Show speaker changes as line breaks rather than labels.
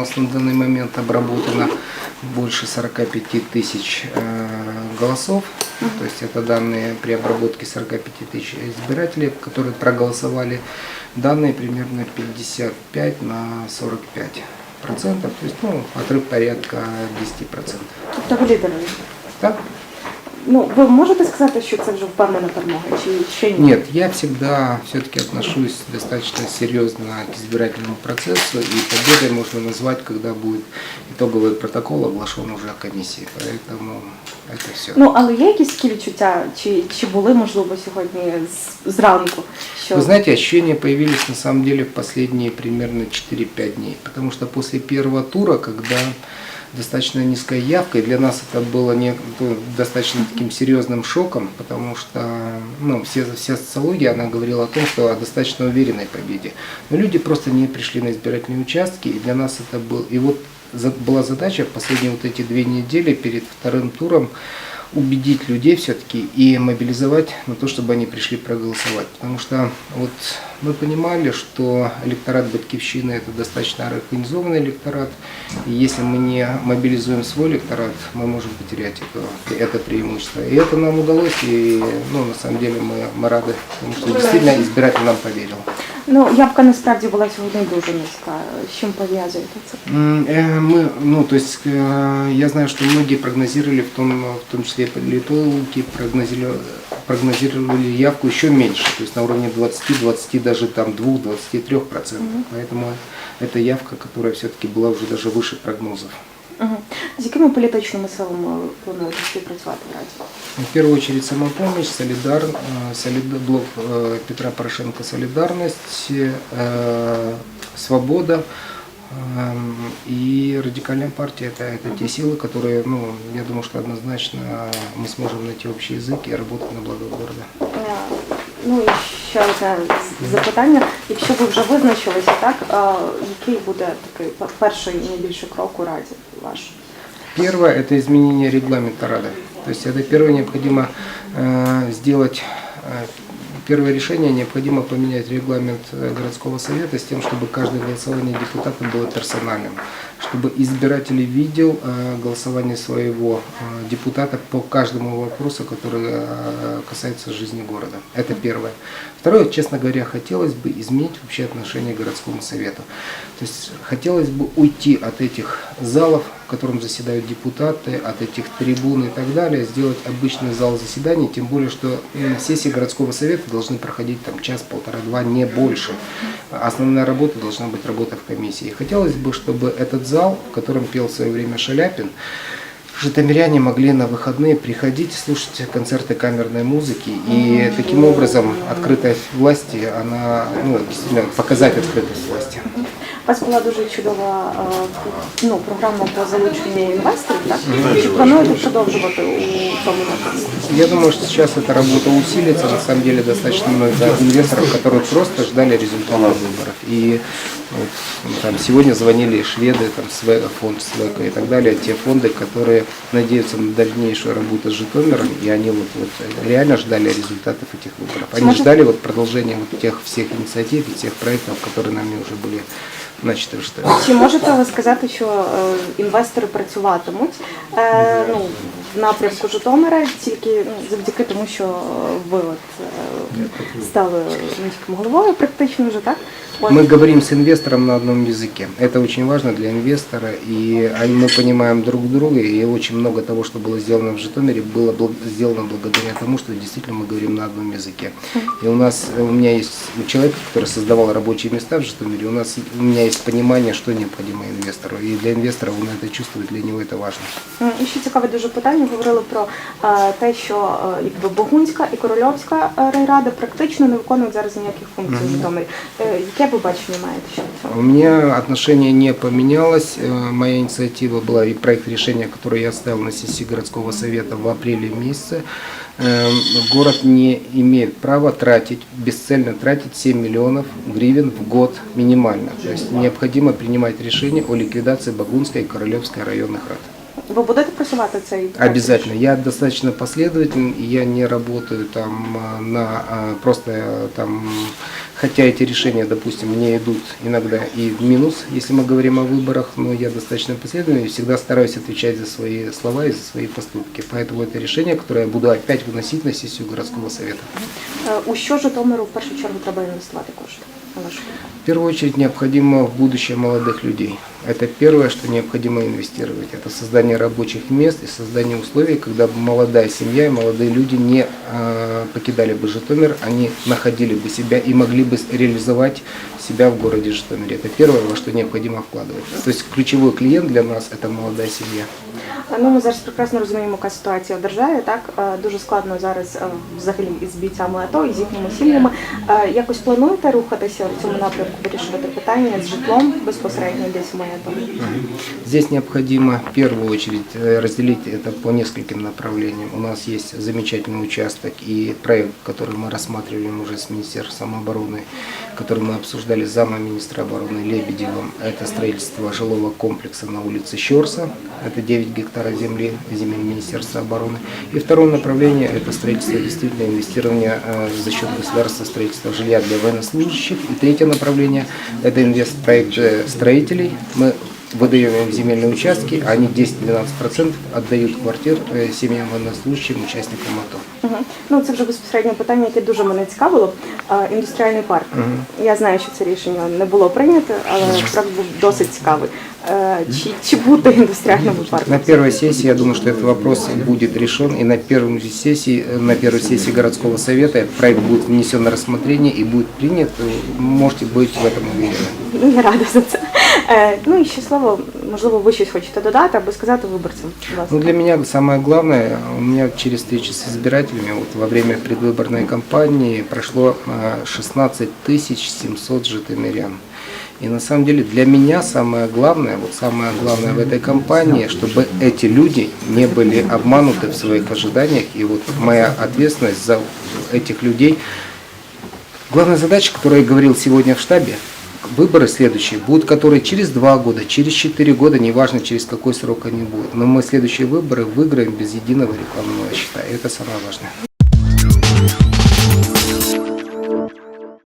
нас на данный момент обработано больше 45 тысяч э, голосов. То есть это данные при обработке 45 тысяч избирателей, которые проголосовали. Данные примерно 55 на 45 процентов. То есть ну, отрыв порядка 10 процентов.
Ви лідери.
Так?
Ну, ви можете сказати, що це вже впевнена перемога, чи ще ні?
Нет, я всегда все-таки отношусь достаточно серьезно к избирательному процессу, и победой можно назвать, когда будет итоговый протокол оглашен уже комиссией. Поэтому это все.
Ну, але є якісь такі відчуття, чи, чи були, можливо, сьогодні з- зранку? Що...
Вы знаете, ощущения появились на самом деле в последние примерно 4-5 дней. Потому что после первого тура, когда достаточно низкая явка, и для нас это было не, достаточно таким серьезным шоком, потому что ну, все, вся социология, она говорила о том, что о достаточно уверенной победе. Но люди просто не пришли на избирательные участки, и для нас это был... И вот была задача в последние вот эти две недели перед вторым туром убедить людей все-таки и мобилизовать на то, чтобы они пришли проголосовать. Потому что вот мы понимали, что электорат Батьковщины это достаточно организованный электорат, и если мы не мобилизуем свой электорат, мы можем потерять это, это преимущество. И это нам удалось, и ну, на самом деле мы, мы рады, потому что действительно избиратель нам поверил.
Ну, явка насправді була сьогодні дуже низька. З чим пов'язуєте це?
М, э, Мы, ну, то есть, э, я знаю, что многие прогнозировали, в том, в том числе и политологи, прогнозировали, прогнозировали явку еще меньше, то есть на уровне 20-20, даже там 2-23 процентов. Поэтому это явка, которая все-таки была уже даже выше прогнозов.
Угу. З якими політичними силами плануєте співпрацювати в Раді?
В первую очередь самопомощь, солидар, э, солид- блок э, Петра Порошенко «Солидарность», э, «Свобода», эм, и радикальная партия это, это те силы, которые, ну, я думаю, что однозначно мы сможем найти общий язык и работать на благо города.
Е, Ну і ще одне з- запитання. Якщо ви вже визначилися, так е, який буде такий пер- перший найбільший крок у Раді Ваш?
Первое – это изменение регламента Рады. То есть это первое необходимо э, сделать, э, первое решение необходимо поменять регламент э, городского совета с тем, чтобы каждое голосование депутата было персональным, чтобы избиратель видел э, голосование своего э, депутата по каждому вопросу, который э, касается жизни города. Это первое. Второе, честно говоря, хотелось бы изменить вообще отношение к городскому совету. То есть хотелось бы уйти от этих залов, котором заседают депутаты, от этих трибун и так далее, сделать обычный зал заседаний, тем более, что сессии городского совета должны проходить там час, полтора, два, не больше. Основная работа должна быть работа в комиссии. Хотелось бы, чтобы этот зал, в котором пел в свое время Шаляпин, житомиряне могли на выходные приходить, слушать концерты камерной музыки, и таким образом открытость власти, она, ну, действительно, показать открытость власти
У вас була дуже чудова е, ну, програма по залученню інвесторів, так? Чи плануєте продовжувати у цьому напрямку?
Я думаю, что сейчас эта работа усилится. На самом деле достаточно много инвесторов, которые просто ждали результатов выборов. И вот, там, сегодня звонили шведы, там, Све- фонд Свека и так далее, те фонды, которые надеются на дальнейшую работу с Житомиром, и они вот, вот реально ждали результатов этих выборов. Они ждали вот продолжения вот тех всех инициатив и тех проектов, которые нами уже были начаты в Житомире.
Чи можете ви сказати, що інвестори працюватимуть ну, в напрямку Житомира тільки ну, завдяки тому, що ви от, стали міським головою практично вже, так? От.
Мы говорим с инвестором на одном языке. Это очень важно для инвестора, и они- мы понимаем друг друга, и очень много того, что было сделано в Житомире, было бл- сделано благодаря тому, что действительно мы говорим на одном языке. И у нас, у меня есть человек, который создавал рабочие места в Житомире, у нас, у меня есть понимание, что необходимо инвестору, и для инвестора он это чувствует, для него это важно.
М, І ще цікаве дуже питання. Говорили про е, те, що е, якби Богунська і Корольовська е, райрада практично не виконують зараз ніяких функцій у Житомирі. Е, Яке ви бачення маєте щодо цього?
У меня отношение не поменялось. Э, Моя инициатива была и проект решения, который я оставил на сессии городского совета в апреле месяце. Э, Город не имеет права тратить, бесцельно тратить 7 миллионов гривен в год минимально. То есть необходимо принимать решение о ликвидации Багунской и Королевской районных рад.
Ви будете просувати цей?
Обязательно. Я достаточно последователен, и я не работаю там а, на а, просто а, там хотя эти решения, допустим, не идут иногда и в минус, если мы говорим о выборах, но я достаточно последовательный и всегда стараюсь отвечать за свои слова и за свои поступки. Поэтому это решение, которое я буду опять выносить на сессию городского совета.
Е, У що Житомиру в першу чергу треба інвестувати кошти?
В первую очередь необходимо будущее молодых людей. Это первое, что необходимо инвестировать. Это создание рабочих мест и создание условий, когда бы молодая семья и молодые люди не э, покидали бы Житомир, они находили бы себя и могли бы реализовать себя в городе Житомире. Это первое, во что необходимо вкладывать. То есть ключевой клиент для нас – это молодая семья.
Е, Ну, ми зараз прекрасно розуміємо, яка ситуація в державі. Так Е, дуже складно зараз е, взагалі із бійцями АТО, і з їхніми сім'ями. Е, Якось плануєте рухатися в цьому напрямку, вирішувати питання з житлом безпосередньо десь в Маятові?
Здесь необходимо в первую очередь э, разделить это по нескольким направлениям. У нас есть замечательный участок и проект, который мы рассматриваем уже с Министерством обороны, который мы обсуждали с замом министра обороны Лебедевым. Это строительство жилого комплекса на улице Щорса, это 9 гектаров земли, земель Министерства обороны. И второе направление – это строительство, действительно инвестирование э, за счет государства строительства жилья для военнослужащих. И третье направление – это инвестпроект строителей. Мы выдаем им земельные участки, а они 10-12% отдают квартир э, семьям военнослужащим, участникам АТО.
Угу. Ну, це вже безпосередньо питання, яке дуже мене цікавило. Е, Індустріальний парк. Я знаю, що це рішення не було прийнято, але проект був досить цікавий. Е, Чи, чи буде індустріальному парку?
На первой сессии, я думаю, что этот вопрос будет решен, и на первой сессии, э, на первой сессии городского совета проект будет внесен на рассмотрение и будет принят. Э, Можете быть в этом уверены.
Ну, Я рада за це. Е, Ну і ще слово, можливо, ви щось хочете додати або сказати виборцям.
Ну, для меня самое главное, у меня через встречи с избирателями вот во время предвыборной кампании прошло э, 16 700 житомирян. И на самом деле для меня самое главное, вот самое главное в этой кампании, чтобы эти люди не были обмануты в своих ожиданиях. И вот моя ответственность за этих людей. Главная задача, которую я говорил сегодня в штабе, выборы следующие будут, которые через два года, через четыре года, неважно через какой срок они будут. Но мы следующие выборы выиграем без единого рекламного счета. Это самое важное.